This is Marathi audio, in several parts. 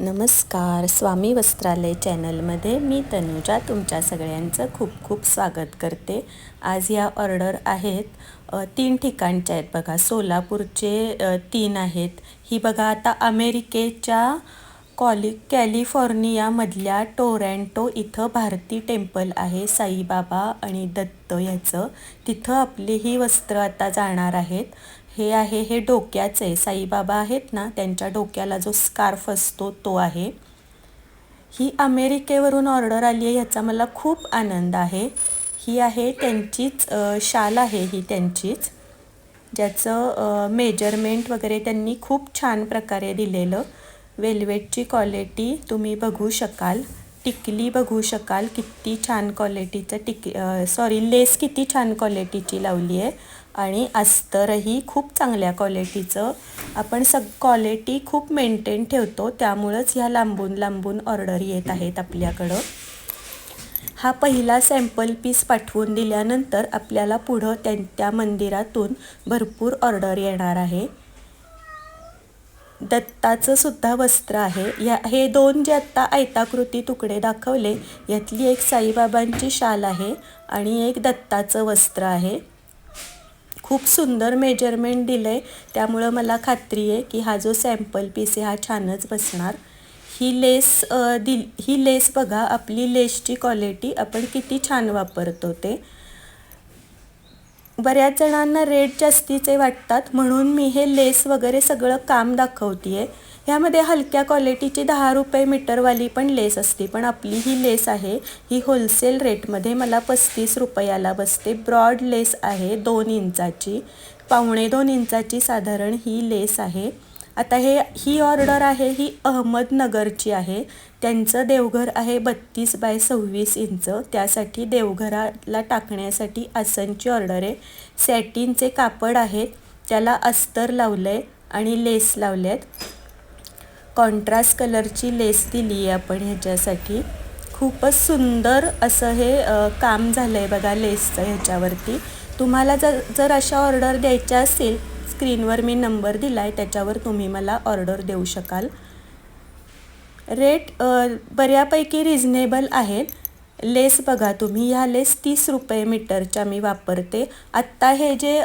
नमस्कार. स्वामी वस्त्रालय चॅनलमध्ये मी तनुजा तुमच्या सगळ्यांचं खूप खूप स्वागत करते. आज या ऑर्डर आहेत तीन ठिकाणच्या आहेत बघा. सोलापूरचे तीन आहेत. ही बघा आता अमेरिकेच्या कॉलि कॅलिफोर्नियामधल्या टोरॅन्टो इथं भारती टेम्पल आहे साईबाबा आणि दत्त ह्याचं तिथं आपली ही वस्त्र आता जाणार आहेत. हे आहे हे डोक्याचं आहे साईबाबा आहेत ना त्यांच्या डोक्याला जो स्कार्फ असतो तो आहे. ही अमेरिकेवरून ऑर्डर आली आहे ह्याचा मला खूप आनंद आहे. ही आहे त्यांचीच शाल आहे ही त्यांचीच ज्याचं मेजरमेंट वगैरे त्यांनी खूप छान प्रकारे दिलेलं. वेल्वेटची क्वालिटी तुम्ही बघू शकाल. टिकली बघू शकाल किती छान क्वालिटीचं टिक सॉरी लेस किती छान क्वालिटीची लावली आहे. आणि अस्तरही खूप चांगल्या क्वालिटीचं आपण सग क्वालिटी खूप मेंटेन ठेवतो त्यामुळंच ह्या लांबून लांबून ऑर्डर येत आहेत आपल्याकडं. हा पहिला सॅम्पल पीस पाठवून दिल्यानंतर आपल्याला पुढं त्या त्या मंदिरातून भरपूर ऑर्डर येणार आहे. दत्ताचं सुद्धा वस्त्र आहे. या हे दोन जे आत्ता आयताकृती तुकडे दाखवले यातली एक साईबाबांची शाल आहे आणि एक दत्ताचं वस्त्र आहे. खूप सुंदर मेजरमेंट दिलं आहे त्यामुळं मला खात्री आहे की हा जो सॅम्पल पीस आहे हा छानच बसणार. ही लेस दिल ही लेस बघा आपली लेसची क्वालिटी आपण किती छान वापरतो ते. बऱ्याच जणांना रेट जास्तीचे वाटतात म्हणून मी हे लेस वगैरे सगळं काम दाखवते आहे ह्यामध्ये हलक्या क्वालिटीची दहा रुपये मीटरवाली पण लेस असते पण आपली ही लेस आहे ही होलसेल रेटमध्ये मला पस्तीस रुपयाला बसते. ब्रॉड लेस आहे दोन इंचाची पावणे दोन इंचाची साधारण ही लेस आहे. आता हे ही ऑर्डर आहे ही अहमदनगरची आहे. त्यांचं देवघर आहे बत्तीस बाय सव्वीस इंच. त्यासाठी देवघराला टाकण्यासाठी आसनची ऑर्डर आहे. सॅटिनचे कापड आहेत. त्याला अस्तर लावलं आहे आणि लेस लावले आहेत कॉन्ट्रास्ट कलरची लेस दिली आहे आपण ह्याच्यासाठी. खूपच सुंदर असं हे काम झालं आहे बघा लेसचं ह्याच्यावरती. तुम्हाला जर जर अशा ऑर्डर द्यायच्या असेल स्क्रीनवर मी नंबर दिला आहे त्याच्यावर तुम्ही मला ऑर्डर देऊ शकाल. रेट बऱ्यापैकी रिझनेबल आहेत. लेस बघा तुम्ही ह्या लेस तीस रुपये मीटरच्या मी वापरते. आत्ता हे जे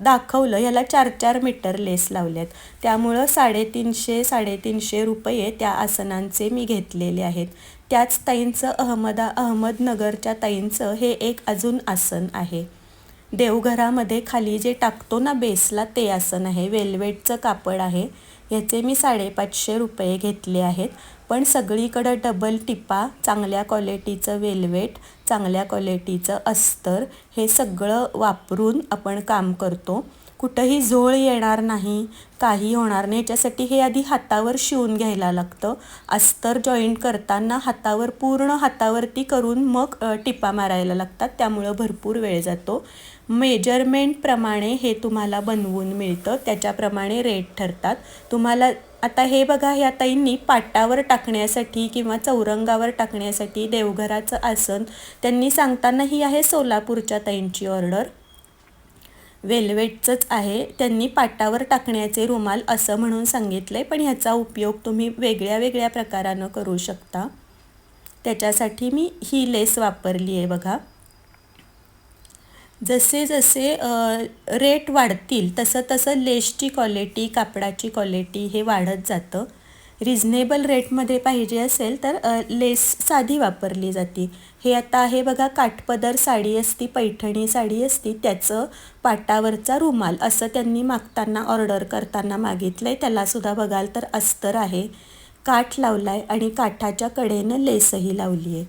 दाखवलं ह्याला चार चार मीटर लेस लावल्यात त्यामुळं साडेतीनशे साडेतीनशे रुपये त्या आसनांचे मी घेतलेले आहेत. त्याच ताईंचं अहमदा अहमदनगरच्या ताईंचं हे एक अजून आसन आहे. देवघरामध्ये खाली जे टाकतो ना बेसला ते आसन आहे. वेल्वेटचं कापड आहे. याचे मी साडेपाचशे रुपये घेतले आहेत. पण सगळीकडं डबल टिपा चांगल्या क्वालिटीचं वेल्वेट चांगल्या क्वालिटीचं अस्तर हे सगळं वापरून आपण काम करतो. कुठंही झोळ येणार नाही काही होणार नाही. याच्यासाठी हे आधी हातावर शिवून घ्यायला लागतं. अस्तर जॉईंट करताना हातावर पूर्ण हातावरती करून मग टिपा मारायला लागतात. त्यामुळं भरपूर वेळ जातो. मेजरमेंटप्रमाणे हे तुम्हाला बनवून मिळतं. त्याच्याप्रमाणे रेट ठरतात. तुम्हाला आता हे बघा ह्या ताईंनी पाटावर टाकण्यासाठी किंवा चौरंगावर टाकण्यासाठी देवघराचं आसन त्यांनी सांगताना ही आहे सोलापूरच्या ताईंची ऑर्डर वेल्वेटचंच आहे. त्यांनी पाटावर टाकण्याचे रुमाल असं म्हणून सांगितलं आहे पण ह्याचा उपयोग तुम्ही वेगळ्या वेगळ्या प्रकारानं करू शकता. त्याच्यासाठी मी ही लेस वापरली आहे बघा. जसे जसे रेट वाढतील तसं तसं लेसची क्वालिटी कापडाची क्वालिटी हे वाढत जातं. रिझनेबल रेटमध्ये पाहिजे असेल तर लेस साधी वापरली जाते. हे आता आहे बघा काठपदर साडी असती पैठणी साडी असती त्याचं पाटावरचा रुमाल असं त्यांनी मागताना ऑर्डर करताना मागितलं आहे त्यालासुद्धा बघाल तर अस्तर आहे. काठ लावला आहे आणि काठाच्या कडेनं लेसही लावली आहे.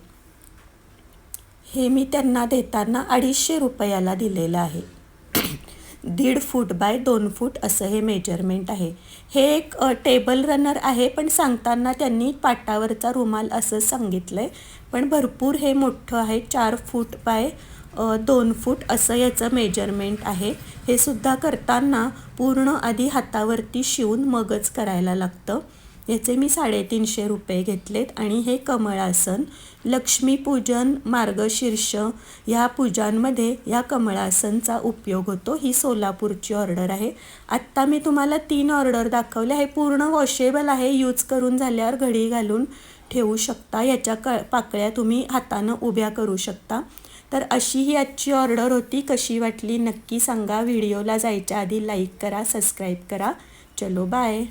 हे मी त्यांना देताना अडीचशे रुपयाला दिलेलं आहे. दीड फूट बाय दोन फूट असं हे मेजरमेंट आहे. हे एक टेबल रनर आहे पण सांगताना त्यांनी पाटावरचा रुमाल असं सांगितलं आहे पण भरपूर हे मोठं आहे चार फूट बाय दोन फूट असं याचं मेजरमेंट आहे. हे सुद्धा करताना पूर्ण आधी हातावरती शिवून मगच करायला लागतं. याचे मी साडेतीनशे रुपये घेतलेत. आणि हे कमळासन लक्ष्मीपूजन मार्गशीर्ष ह्या पूजांमध्ये या कमळासनचा उपयोग होतो. ही सोलापूरची ऑर्डर आहे. आत्ता मी तुम्हाला तीन ऑर्डर दाखवल्या हे पूर्ण वॉशेबल आहे. यूज करून झाल्यावर घडी घालून ठेवू शकता. याच्या क पाकळ्या तुम्ही हातानं उभ्या करू शकता. तर अशी ही आजची ऑर्डर होती. कशी वाटली नक्की सांगा. व्हिडिओला जायच्या आधी लाईक करा सबस्क्राईब करा. चलो बाय